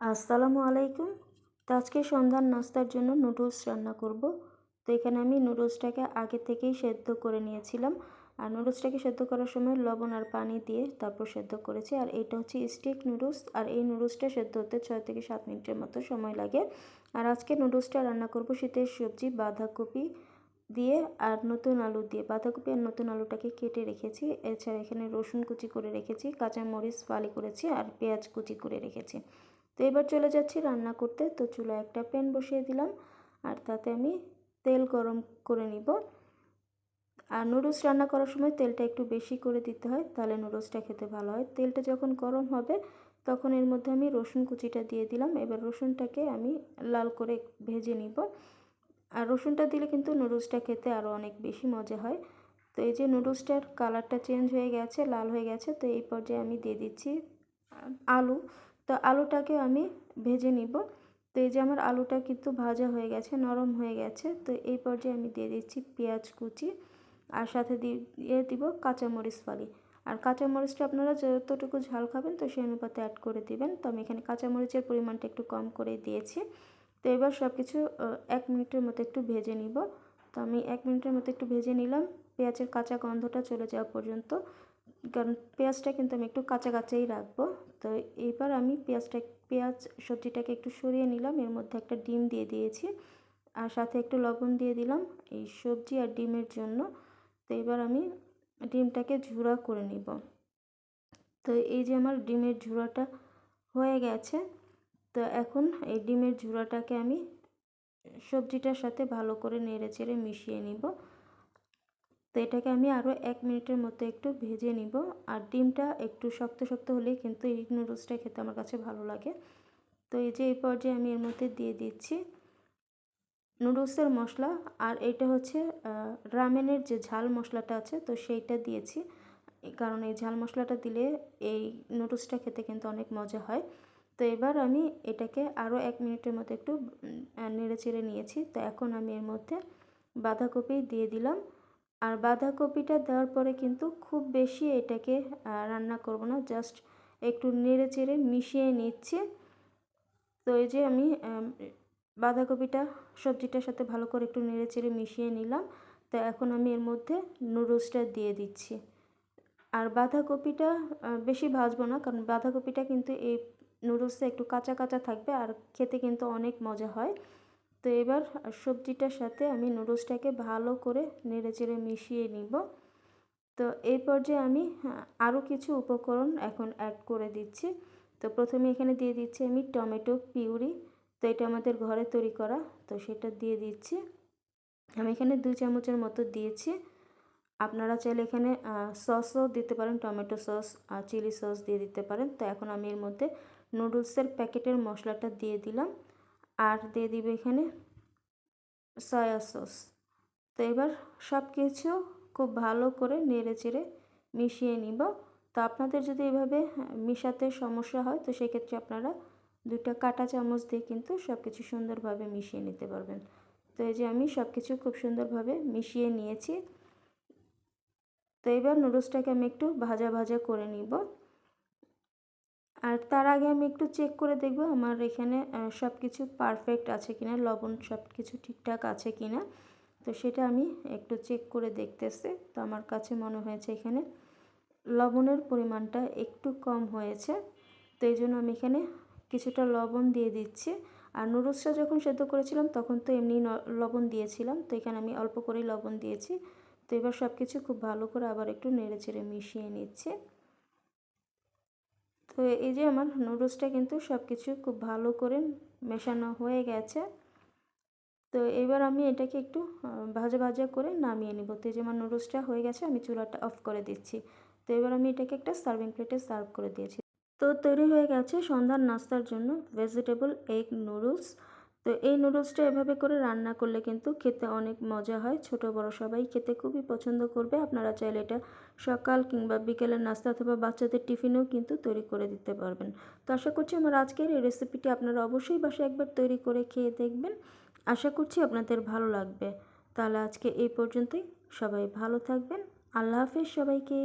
আসসালামু আলাইকুম। তো আজকে সন্ধ্যার নাস্তার জন্য নুডলস রান্না করব। তো এখানে আমি নুডলসটাকে আগে থেকেই সেদ্ধ করে নিয়েছিলাম। আর নুডলসটাকে সেদ্ধ করার সময় লবণ আর পানি দিয়ে তারপর সেদ্ধ করেছি। আর এটা হচ্ছে স্টিক নুডলস। আর এই নুডলসটা সেদ্ধ হতে ছয় থেকে সাত মিনিটের মতো সময় লাগে। আর আজকে নুডলসটা রান্না করব শীতের সবজি, বাঁধাকপি দিয়ে আর নতুন আলু দিয়ে। বাঁধাকপি আর নতুন আলুটাকে কেটে রেখেছি। এছাড়া এখানে রসুন কুচি করে রেখেছি, কাঁচামরিচ ফালি করেছি আর পেঁয়াজ কুচি করে রেখেছি। তো এবার চলে যাচ্ছি রান্না করতে। তো চুলায় একটা প্যান বসিয়ে দিলাম আর তাতে আমি তেল গরম করে নিব। আর নুডলস রান্না করার সময় তেলটা একটু বেশি করে দিতে হয়, তাহলে নুডলসটা খেতে ভালো হয়। তেলটা যখন গরম হবে, তখন এর মধ্যে আমি রসুন কুচিটা দিয়ে দিলাম। এবার রসুনটাকে আমি লাল করে ভেজে নিব। আর রসুনটা দিলে কিন্তু নুডলসটা খেতে আরও অনেক বেশি মজা হয়। তো এই যে নুডলসটার কালারটা চেঞ্জ হয়ে গেছে, লাল হয়ে গেছে, তো এই পর্যায়ে আমি দিয়ে দিচ্ছি আলু। তো আলুটাকে আমি ভেজে নিব। তো এই যে আমার আলুটা কিন্তু ভাজা হয়ে গেছে, নরম হয়ে গেছে। তো এই পর্যায়ে আমি দিয়ে দিচ্ছি পেঁয়াজ কুচি আর সাথে দিয়ে দিব কাঁচামরিচ ফালি। আর কাঁচামরিচটা আপনারা যতটুকু ঝাল খাবেন তো সেই অনুপাতে অ্যাড করে দিবেন। তো আমি এখানে কাঁচামরিচের পরিমাণটা একটু কম করে দিয়েছি। তো এবার সব কিছু এক মিনিটের মতো একটু ভেজে নিব। তো আমি এক মিনিটের মতো একটু ভেজে নিলাম। পেঁয়াজের কাঁচা গন্ধটা চলে যাওয়া পর্যন্ত। কারণ পেঁয়াজটা কিন্তু আমি একটু কাঁচা কাঁচাই রাখব। তো এইবার আমি পেঁয়াজটা, পেঁয়াজ সবজিটাকে একটু সরিয়ে নিলাম। এর মধ্যে একটা ডিম দিয়ে দিয়েছি আর সাথে একটু লবণ দিয়ে দিলাম এই সবজি আর ডিমের জন্য। তো এবার আমি ডিমটাকে ঝুড়া করে নিব। তো এই যে আমার ডিমের ঝুড়াটা হয়ে গেছে, তো এখন এই ডিমের ঝুড়াটাকে আমি সবজিটার সাথে ভালো করে নেড়ে চেড়ে মিশিয়ে নিব। তো এটাকে আমি আরও এক মিনিটের মতো একটু ভেজে নিব। আর ডিমটা একটু শক্ত শক্ত হলেই কিন্তু এই নুডলসটা খেতে আমার কাছে ভালো লাগে। তো এই যে এই পর্যায়ে আমি এর মধ্যে দিয়ে দিচ্ছি নুডলসের মশলা। আর এটা হচ্ছে রামেনের যে ঝাল মশলাটা আছে, তো সেইটা দিয়েছি। কারণ এই ঝাল মশলাটা দিলে এই নুডলসটা খেতে কিন্তু অনেক মজা হয়। তো এবার আমি এটাকে আরও এক মিনিটের মতো একটু নেড়ে চেড়ে নিয়েছি। তো এখন আমি এর মধ্যে বাঁধাকপি দিয়ে দিলাম। আর বাঁধাকপিটা দেওয়ার পরে কিন্তু খুব বেশি এটাকে রান্না করব না জাস্ট একটু নেড়ে চেড়ে মিশিয়ে নিচ্ছে। তো এই যে আমি বাঁধাকপিটা সবজিটার সাথে ভালো করে একটু নেড়ে চেড়ে মিশিয়ে নিলাম। তো এখন আমি এর মধ্যে নুডলসটা দিয়ে দিচ্ছি। আর বাঁধাকপিটা বেশি ভাজবো না, কারণ বাঁধাকপিটা কিন্তু এই নুডলসে একটু কাঁচা কাঁচা থাকবে আর খেতে কিন্তু অনেক মজা হয়। তো এবার সবজিটার সাথে আমি নুডলসটাকে ভালো করে নেড়ে চেড়ে মিশিয়ে নিব। তো এই পর্যায়ে আমি আরও কিছু উপকরণ এখন অ্যাড করে দিচ্ছি। তো প্রথমে এখানে দিয়ে দিচ্ছি আমি টমেটো পিউরি। তো এটা আমাদের ঘরে তৈরি করা, তো সেটা দিয়ে দিচ্ছি। আমি এখানে দুই চামচের মতো দিয়েছি। আপনারা চাইলে এখানে সসও দিতে পারেন, টমেটো সস আর চিলি সস দিয়ে দিতে পারেন। তো এখন আমি এর মধ্যে নুডলসের প্যাকেটের মশলাটা দিয়ে দিলাম। আর দিয়ে দিবে এখানে সয়া সস তো এবার সব কিছু খুব ভালো করে নেড়ে চেড়ে মিশিয়ে নিব। তো আপনাদের যদি এভাবে মিশাতে সমস্যা হয়, তো সেক্ষেত্রে আপনারা দুটা কাটা চামচ দিয়ে কিন্তু সব কিছু সুন্দরভাবে মিশিয়ে নিতে পারবেন। তো এই যে আমি সব কিছু খুব সুন্দরভাবে মিশিয়ে নিয়েছি। তো এবার নুডলসটাকে আমি একটু ভাজা ভাজা করে নিব। আর তার আগে আমি একটু চেক করে দেখব আমার এখানে সব কিছু পারফেক্ট আছে কিনা, লবণ সব কিছু ঠিকঠাক আছে কিনা। তো সেটা আমি একটু চেক করে দেখতেছি। তো আমার কাছে মনে হয়েছে এখানে লবণের পরিমাণটা একটু কম হয়েছে। তো এই জন্য আমি এখানে কিছুটা লবণ দিয়ে দিচ্ছি। আর নুডলসটা যখন সেদ্ধ করেছিলাম তখন তো এমনি লবণ দিয়েছিলাম। তো এখানে আমি অল্প করেই লবণ দিয়েছি। তো এবার সব কিছু খুব ভালো করে আবার একটু নেড়ে চেড়ে মিশিয়ে নিচ্ছি। তো এই যে আমার নুডলসটা কিন্তু সব কিছু খুব ভালো করে মেশানো হয়ে গেছে। তো এবার আমি এটাকে একটু ভাজা ভাজা করে নামিয়ে নিব। তো এই যে আমার নুডলসটা হয়ে গেছে, আমি চুলাটা অফ করে দিচ্ছি। তো এবার আমি এটাকে একটা সার্ভিং প্লেটে সার্ভ করে দিয়েছি। তো তৈরি হয়ে গেছে সন্ধ্যার নাস্তার জন্য ভেজিটেবল এগ নুডলস তো এই নুডলসটা এভাবে করে রান্না করলে কিন্তু খেতে অনেক মজা হয়। ছোট, বড় সবাই খেতে খুবই পছন্দ করবে। আপনারা চাইলে এটা সকাল কিংবা বিকেলের নাস্তা অথবা বাচ্চাদের টিফিনেও কিন্তু তৈরি করে দিতে পারবেন। তো আশা করছি আমার আজকের এই রেসিপিটি আপনারা অবশ্যই বাসায় একবার তৈরি করে খেয়ে দেখবেন। আশা করছি আপনাদের ভালো লাগবে। তাহলে আজকে এই পর্যন্তই। সবাই ভালো থাকবেন। আল্লাহ হাফেজ সবাইকে।